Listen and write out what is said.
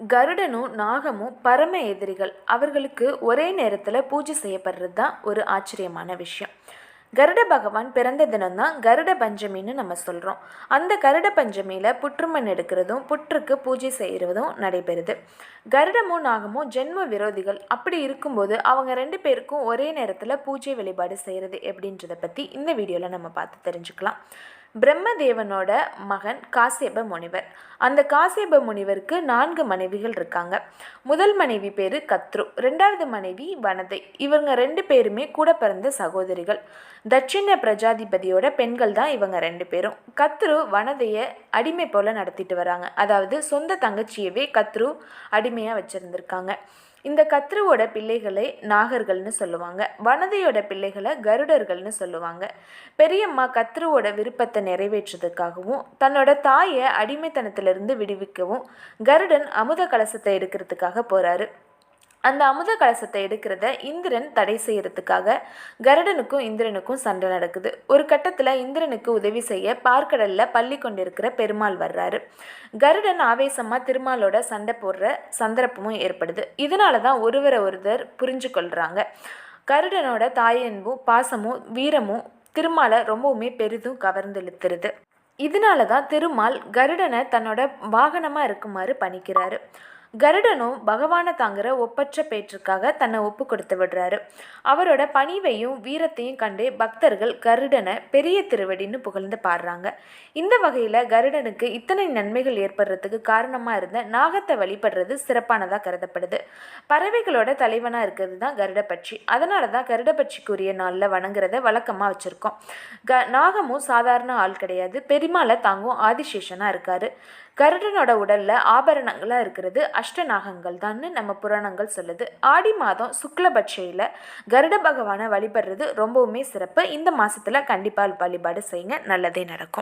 கருடனும் நாகமும் பரம எதிரிகள். அவர்களுக்கு ஒரே நேரத்தில் பூஜை செய்யப்படுறது தான் ஒரு ஆச்சரியமான விஷயம். கருட பகவான் பிறந்த தினம்தான் கருட பஞ்சமின்னு நம்ம சொல்கிறோம் அந்த கருட பஞ்சமியில் புற்றுமண் எடுக்கிறதும் புற்றுக்கு பூஜை செய்கிறதும் நடைபெறுது. கருடமும் நாகமும் ஜென்ம விரோதிகள். அப்படி இருக்கும்போது அவங்க ரெண்டு பேருக்கும் ஒரே நேரத்தில் பூஜை வழிபாடு செய்கிறது எப்படின்றத பற்றி இந்த வீடியோவில் நம்ம பார்த்து தெரிஞ்சுக்கலாம். பிரம்மதேவனோட மகன் காசியப முனிவர். அந்த காசியப முனிவருக்கு நான்கு மனைவிகள் இருக்காங்க. முதல் மனைவி பேர் கத்ரு ரெண்டாவது மனைவி வனதை. இவங்க ரெண்டு பேருமே கூட பிறந்த சகோதரிகள். தட்சிண பிரஜாதிபதியோட பெண்கள் தான் இவங்க ரெண்டு பேரும். கத்ரு வனதையை அடிமை போல நடத்திட்டு வராங்க. அதாவது சொந்த தங்கச்சியவே கத்ரு அடிமையாக வச்சுருந்துருக்காங்க. இந்த கத்ருவோட பிள்ளைகளை நாகர்கள்னு சொல்லுவாங்க. வனதையோட பிள்ளைகளை கருடர்கள்னு சொல்லுவாங்க. பெரியம்மா கத்ருவோட விருப்பத்தை நிறைவேற்றுறதுக்காகவும் தன்னோட தாயை அடிமைத்தனத்திலிருந்து விடுவிக்கவும் கருடன் அமுத கலசத்தை எடுக்கிறதுக்காக போகிறாரு அந்த அமுத கலசத்தை எடுக்கிறத இந்திரன் தடை செய்யறதுக்காக கருடனுக்கும் இந்திரனுக்கும் சண்டை நடக்குது. ஒரு கட்டத்தில் இந்திரனுக்கு உதவி செய்ய பார்க்கடலில் பள்ளி கொண்டிருக்கிற பெருமாள் வர்றாரு. கருடன் ஆவேசமாக திருமாலோட சண்டை போடுற சந்தர்ப்பமும் ஏற்படுது. இதனால தான் ஒருவரை ஒருவர் புரிஞ்சு கொள்கிறாங்க கருடனோட தாயன்பும் பாசமும் வீரமும் திருமாலை ரொம்பவுமே பெரிதும் கவர்ந்து இதனால தான் திருமால் கருடனை தன்னோட வாகனமாக இருக்குமாறு பணிக்கிறாரு. கருடனும் பகவானை தாங்குற ஒப்பற்ற பேற்றுக்காக தன்னை ஒப்பு கொடுத்து விடுறாரு. அவரோட பணிவையும் வீரத்தையும் கண்டு பக்தர்கள் கருடனை பெரிய திருவடின்னு புகழ்ந்து பாடுறாங்க. இந்த வகையில் கருடனுக்கு இத்தனை நன்மைகள் ஏற்படுறதுக்கு காரணமாக இருந்த நாகத்தை வழிபடுறது சிறப்பானதாக கருதப்படுது. பறவைகளோட தலைவனாக இருக்கிறது தான் கருட பட்சி. அதனால தான் கருட பட்சிக்குரிய நாளில் வணங்குறத வழக்கமாக வச்சுருக்கோம். க நாகமும் சாதாரண ஆள் கிடையாது. பெருமாளை தாங்கும் ஆதிசேஷனாக இருக்காரு. கருடனோட உடல்ல ஆபரணங்களாக இருக்கிறது அஷ்டநாகங்கள் தான்னு நம்ம புராணங்கள் சொல்லுது. ஆடி மாதம் சுக்லபட்சையில் கருட பகவானை வழிபடுறது ரொம்பவுமே சிறப்பு. இந்த மாதத்தில் கண்டிப்பாக வழிபாடு செய்யுங்க நல்லதே நடக்கும்.